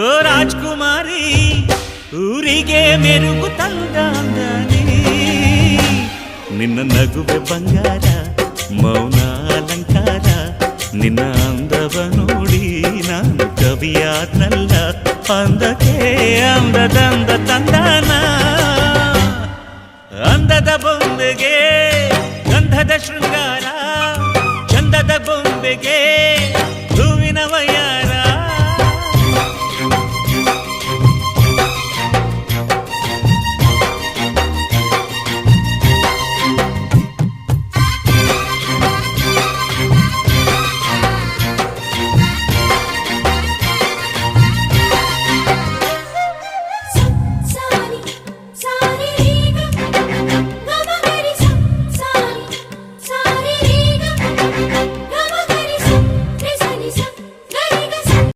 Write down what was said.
ಓ ರಾಜ್ಕುಮಾರಿ, ಊರಿಗೆ ಮೆರುಗು ತಂದ ನಿನ್ನ ನಗುವೆ ಬಂಗಾರ, ಮೌನ ಅಲಂಕಾರ, ನಿನ್ನ ಅಂದವ ನೋಡಿ ನಾನು ಕವಿಯಾದ್ನಲ್ಲ, ಅಂದಕ್ಕೆ ಅಂದದಂದ ತಂದಾನ. ಅಂದದ ಬೊಂಬೆಗೆ, ಗಂಧದ ಶೃಂಗಾರ, ಚಂದದ ಬೊಂಬೆಗೆ